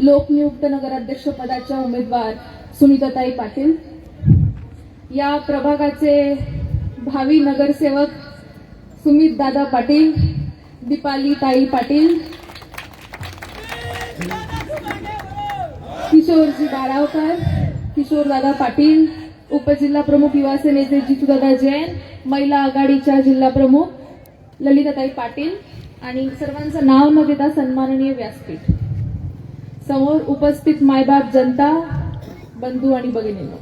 लोकनियुक्त नगराध्यक्ष पदाच्या उमेदवार सुनीताताई पाटील. या प्रभागाचे भावी नगरसेवक सुमित दादा पाटील दीपाली ताई पाटील किशोरजी बारावकर किशोरदादा पाटील उपजिल्हा प्रमुख युवा सेनेचे जितूदादा जैन महिला आघाडीच्या जिल्हा प्रमुख ललिताताई पाटील आणि सर्वांचं नाव न देता सन्माननीय व्यासपीठ. समोर उपस्थित मायबाप जनता बंधू आणि भगिनींनो.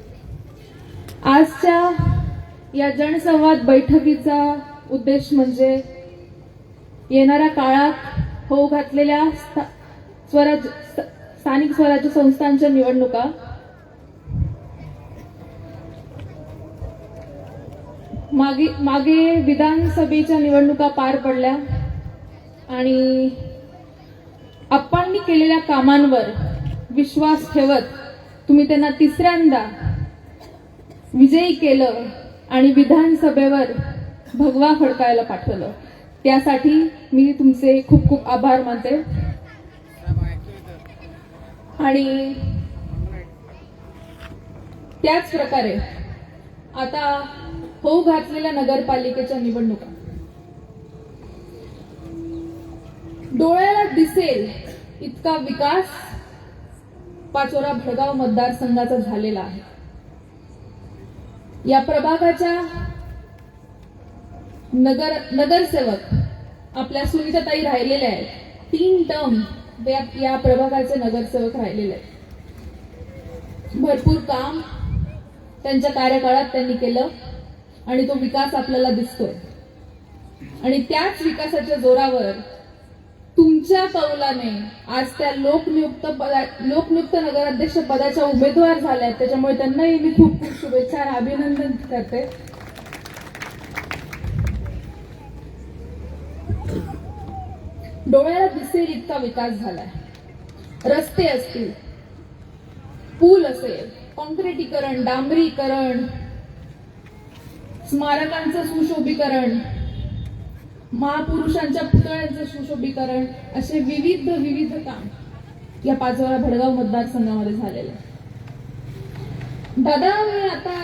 आजच्या या जनसंवाद बैठकीचा उद्देश म्हणजे येणाऱ्या काळात होऊ घातलेल्या स्था- स्वराज स्थानिक स्वराज्य संस्थांच्या निवडणुका. मागे मागे विधानसभेच्या निवडणुका पार पडल्या आणि आप्पांनी केलेल्या कामांवर विश्वास ठेवत तुम्ही त्यांना तिसऱ्यांदा विजयी केलं आणि विधानसभेवर भगवा फडकायला पाठवलं. त्यासाठी मी तुमचे खूप खूप आभार मानते. आणि त्याच प्रकारे आता होऊ घातलेल्या नगरपालिकेच्या निवडणुका. डोळ्याला दिसेल इतका विकास पाचोरा भडगाव मतदारसंघाचा झालेला आहे. या प्रभागाच्या नगर नगरसेवक आपल्या सुनीताताई राहिलेल्या आहेत. तीन टर्म या, या प्रभागाचे नगरसेवक राहिलेले आहेत. भरपूर काम त्यांच्या कार्यकाळात त्यांनी केलं आणि तो विकास आपल्याला दिसतोय. आणि त्याच विकासाच्या जोरावर तुमच्या कौलाने आज त्या लोकनियुक्त पदा लोकनियुक्त नगराध्यक्ष पदाच्या उमेदवार झाल्या त्याच्यामुळे त्यांनाही मी खूप खूप शुभेच्छा आणि अभिनंदन करते. डोळ्याला दिसेल इतका विकास झालाय. रस्ते असतील. पूल असेल. कॉन्क्रिटीकरण डांबरीकरण स्मारकांचं सुशोभीकरण. महापुरुषांच्या पुतळ्यांचं सुशोभीकरण असे विविध विविध काम या पाचोरा भडगाव मतदारसंघामध्ये झालेले दादा मी आता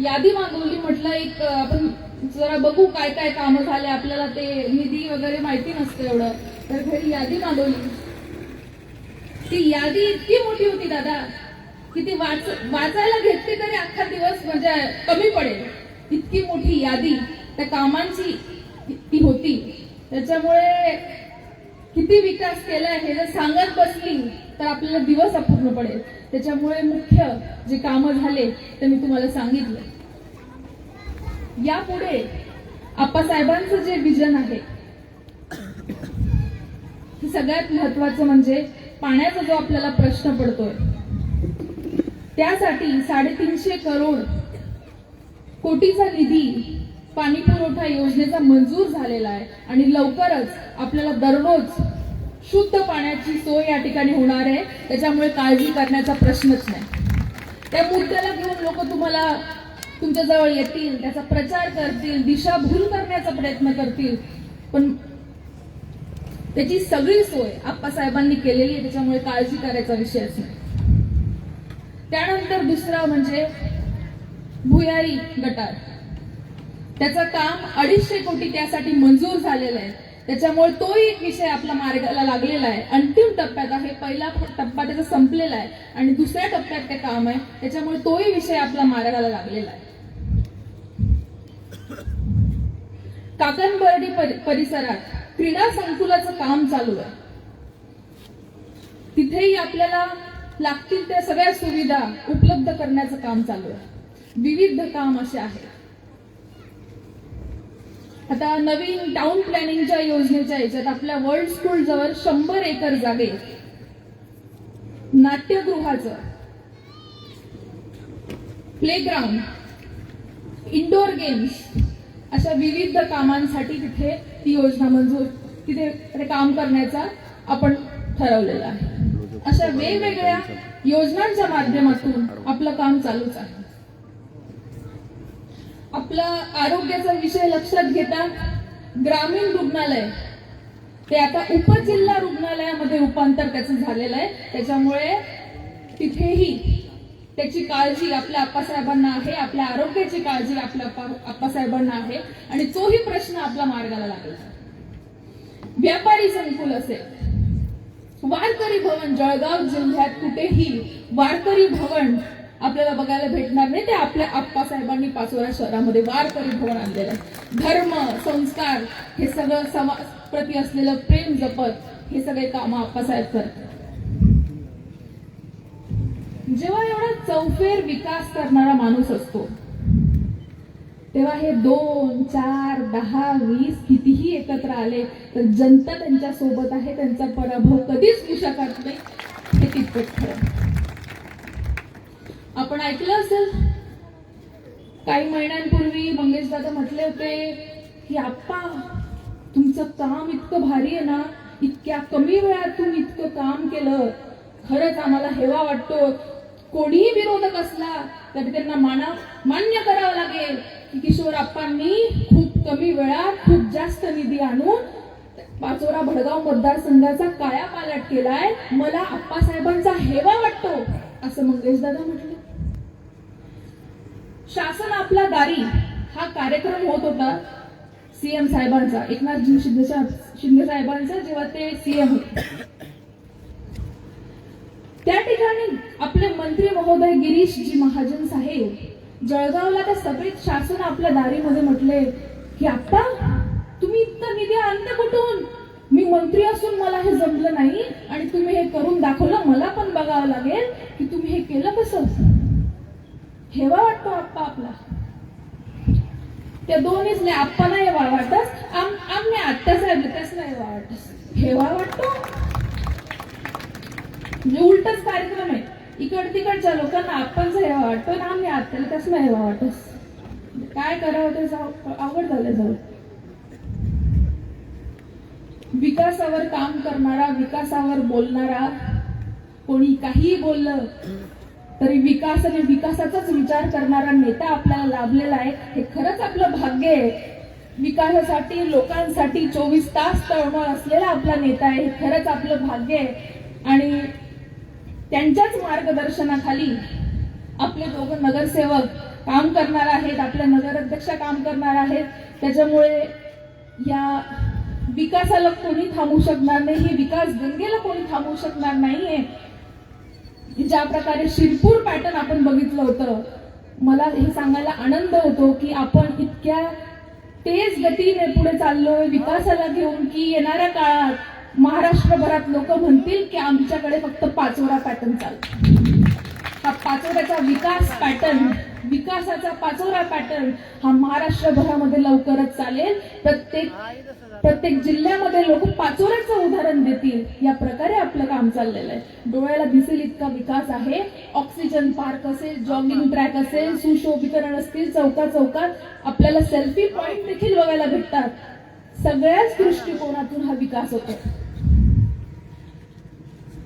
यादी मागवली म्हटलं एक आपण जरा बघू काय काय कामं झाले. आपल्याला ते निधी वगैरे माहिती नसतं एवढं. तर घरी यादी मागवली. ती यादी इतकी मोठी होती दादा की ती वाच वाचायला घेतली तरी अख्खा दिवस म्हणजे कमी पडेल. इतकी मोठी यादी. त्या कामांची ती होती. त्याच्यामुळे किती विकास केलाय हे जर सांगत बसली तर आपल्याला दिवस अपूर्ण पडेल. त्याच्यामुळे मुख्य जे कामं झाले ते मी तुम्हाला सांगितलं. यापुढे आप्पासाहेबांचं जे विजन आहे सगळ्यात महत्वाचं म्हणजे पाण्याचा जो आपल्याला प्रश्न पडतोय त्यासाठी साडेतीनशे करोड कोटीचा निधी पाणी पुरवठा योजनेचा मंजूर झालेला आहे आणि लवकरच आपल्याला दररोज शुद्ध पाण्याची सोय या ठिकाणी होणार आहे. त्याच्यामुळे काळजी करण्याचा प्रश्नच नाही. त्या मुद्द्याला घेऊन लोक तुम्हाला तुमच्या जवळ येतील त्याचा प्रचार करतील दिशाभूल करण्याचा प्रयत्न करतील. पण त्याची सगळी सोय आप्पासाहेबांनी केलेली आहे त्याच्यामुळे काळजी करायचा विषयच नाही. त्यानंतर दुसरा म्हणजे भुयारी गटार. त्याचं काम अडीचशे कोटी त्यासाठी मंजूर झालेलं आहे. त्याच्यामुळे तोही एक विषय आपला मार्गाला लागलेला आहे. अंतिम टप्प्यात आहे. पहिला टप्पा त्याचा संपलेला आहे. आणि दुसऱ्या टप्प्यात ते काम आहे. त्याच्यामुळे तोही विषय आपला मार्गाला लागलेला आहे. काकणबर्डी परिसरात क्रीडा संकुलाचं काम चालू आहे. तिथेही आपल्याला लागतील त्या सगळ्या सुविधा उपलब्ध करण्याचं काम चालू आहे. विविध काम असे आहेत. आता नवीन टाउन प्लॅनिंगच्या योजनेच्या याच्यात आपल्या वर्ल्ड स्कूल जवळ शंभर एकर जागे. नाट्यगृहाचं. प्लेग्राऊंड इंडोर गेम्स अशा विविध कामांसाठी तिथे ती योजना मंजूर तिथे ते काम करण्याचा आपण ठरवलेला आहे. अशा वेगवेगळ्या योजनांच्या माध्यमातून आपलं काम चालूच आहे. आपला आरोग्याचा विषय लक्षात घेता ग्रामीण रुग्णालय ते आता उपजिल्हा रुग्णालयामध्ये रूपांतर त्याचं झालेलं आहे. त्याच्यामुळे तिथेही त्याची काळजी आपल्या आप्पासाहेबांना आहे आपल्या आरोग्याची काळजी आपल्या आप्पासाहेबांना आहे. आणि तोही प्रश्न आपला मार्गाला लागला. व्यापारी संकुल असेल. वारकरी भवन जळगाव जिल्ह्यात कुठेही वारकरी भवन आपल्याला बघायला भेटणार नाही. ते आपल्या आप्पासाहेबांनी पाचोरा शहरामध्ये वार परिभवन आणलेलं आहे. धर्म संस्कार हे सगळं समाज प्रती असलेलं प्रेम जपत हे सगळे काम आप्पासाहेब करतात. जेव्हा एवढा चौफेर विकास करणारा माणूस असतो तेव्हा हे दोन चार दहा वीस कितीही एकत्र आले तर जनता त्यांच्यासोबत आहे त्यांचा पराभव कधीच होऊ शकत नाही हे तितकंच खरं. आपण ऐकलं असेल? काही महिन्यांपूर्वी मंगेश दादा म्हटले होते की आप्पा तुमचं काम इतकं भारी आहे ना इतक्या कमी वेळात तुम्ही इतकं काम केलं. खरंच आम्हाला हेवा वाटतो. कोणीही विरोधक असला तरी त्यांना माना मान्य करावं लागेल की किशोर आप्पांनी खूप कमी वेळात खूप जास्त निधी आणून पाचोरा भडगाव मतदारसंघाचा काया पालट केलाय. मला आप्पासाहेबांचा हेवा वाटतो असं मंगेश दादा म्हटलं. शासन आपला दारी हा कार्यक्रम होत होता सीएम साहेबांचा एकनाथजी शिंदेच्या शिंदे साहेबांचा जेव्हा ते सीएम होते. त्या ठिकाणी आपले मंत्री महोदय गिरीशजी महाजन साहेब जळगावला त्या सभेत शासन आपल्या दारीमध्ये म्हटले की आप्पा तुम्ही इतका निधी आणता कुठून? मी मंत्री असून मला हे जमलं नाही आणि तुम्ही हे करून दाखवलं. मला पण बघावं लागेल की तुम्ही हे केलं कसं? हेवा वाटतो आप्पा आपला. त्या दोन्हीच नाही आप्पा नाही हेवा वाटत आम्ही आत्ताच राहिले त्याच नाही हेवा वाटत. हेवा वाटतो. म्हणजे उलटच कार्यक्रम आहे. इकड तिकडच्या लोकांना आपणच हेवा वाटतो ना आम्ही आत्ताला त्याच नाही हेवा वाटत. म्हणजे काय करावं ते जाऊ आवड झालं जाऊ. विकासावर काम करणारा विकासावर बोलणारा कोणी काहीही बोललं तरी विकास आणि विकासाचाच विचार करणारा नेता आपल्याला लाभलेला आहे. हे खरंच आपलं भाग्य आहे. विकासासाठी लोकांसाठी चोवीस तास तळमळ असलेला आपला नेता आहे. हे खरंच आपलं भाग्य आहे. आणि त्यांच्याच मार्गदर्शनाखाली आपले दोघं नगरसेवक काम करणार आहेत. आपल्या नगराध्यक्ष काम करणार आहेत. त्याच्यामुळे या विकासाला कोणी थांबू शकणार नाही. हे विकास गंगेला कोणी थांबू शकणार की ज्या प्रकारे शिरपूर पॅटर्न आपण बघितलं होतं मला हे सांगायला आनंद होतो की आपण इतक्या तेज गतीने पुढे चाललोय विकासाला घेऊन की येणाऱ्या काळात महाराष्ट्रभरात लोक म्हणतील की आमच्याकडे फक्त पाचोरा पॅटर्न चालतो. हा पाचोऱ्याचा विकास पॅटर्न विकासाचा पाचोरा पॅटर्न हा महाराष्ट्रभरामध्ये लवकरच चालेल. प्रत्येक प्रत्येक जिल्ह्यामध्ये लोक पाचोऱ्याचं उदाहरण देतील. या प्रकारे आपलं काम चाललेलं आहे. डोळ्याला दिसेल इतका विकास आहे. ऑक्सिजन पार्क असेल जॉगिंग ट्रॅक असेल सुशोभीकरण असतील चौका चौकात आपल्याला सेल्फी पॉइंट देखील बघायला भेटतात. सगळ्याच दृष्टिकोनातून हा विकास होतो.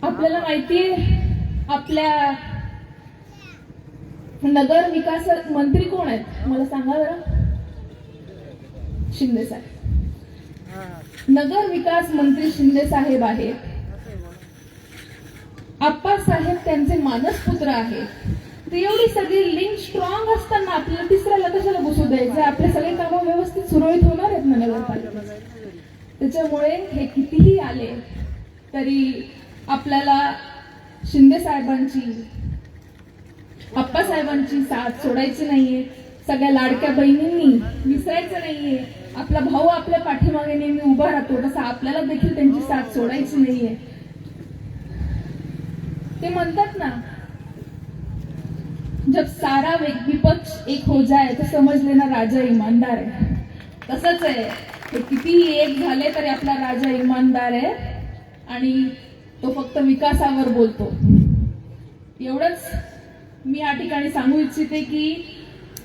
आपल्याला माहितीये आपल्या नगर विकास मंत्री कोण आहेत? मला सांगा बरं शिंदे साहेब. नगर विकास मंत्री शिंदे साहेब आहेत. आप्पा साहेब त्यांचे मानसपुत्र आहेत. ते एवढी सगळी लिंक स्ट्रॉंग असताना आपल्याला तिसऱ्याला कशाला घुसू द्यायचं आपले सगळे कामं व्यवस्थित सुरळीत होणार आहेत ना नगरपालिकेत? त्याच्यामुळे हे कितीही आले तरी आपल्याला शिंदे साहेबांची आप्पासाहेबांची साथ सोडायची नाहीये. सगळ्या लाडक्या बहिणींनी विसरायचं नाहीये. आपला भाऊ आपल्या पाठीमागे नेहमी उभा राहतो. तसं आपल्याला देखील त्यांची साथ सोडायची नाहीये. ते म्हणतात ना जब सारा विपक्ष एक हो जाय तर समज लेना राजा इमानदार आहे तसंच आहे. कितीही एक झाले तरी आपला राजा इमानदार आहे आणि तो फक्त विकासावर बोलतो. एवढंच मी या ठिकाणी सांगू इच्छिते की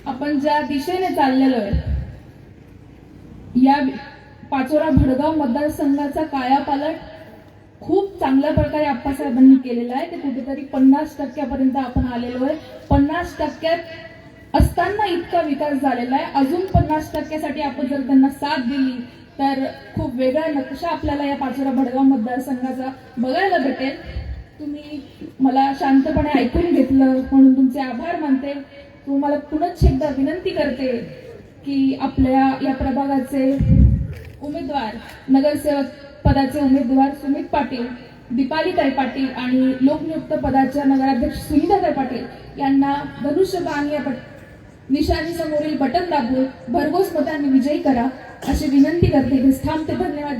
आपण ज्या दिशेने चाललेलो आहे या पाचोरा भडगाव मतदारसंघाचा कायापालट खूप चांगल्या प्रकारे आप्पासाहेबांनी केलेला आहे. ते कुठेतरी पन्नास टक्क्यापर्यंत आपण आलेलो आहे. पन्नास टक्क्यात असताना इतका विकास झालेला आहे. अजून पन्नास टक्क्यासाठी आपण जर त्यांना साथ दिली तर खूप वेगळा नकाशा आपल्याला या पाचोरा भडगाव मतदारसंघाचा बघायला भेटेल. तुम्ही मला शांतपणे ऐकून घेतलं म्हणून तुमचे आभार मानते. तुम्हाला पुनच एकदा विनंती करते की आपल्या या प्रभागाचे उमेदवार नगरसेवक पदाचे उमेदवार सुमित पाटील दीपालीताई पाटील आणि लोकनियुक्त पदाच्या नगराध्यक्ष सुनीताताई पाटील यांना धनुष्यबाण या पट- निशाणी समोरील बटन दाबून भरघोस मतांनी विजयी करा अशी विनंती करते. थांबते धन्यवाद.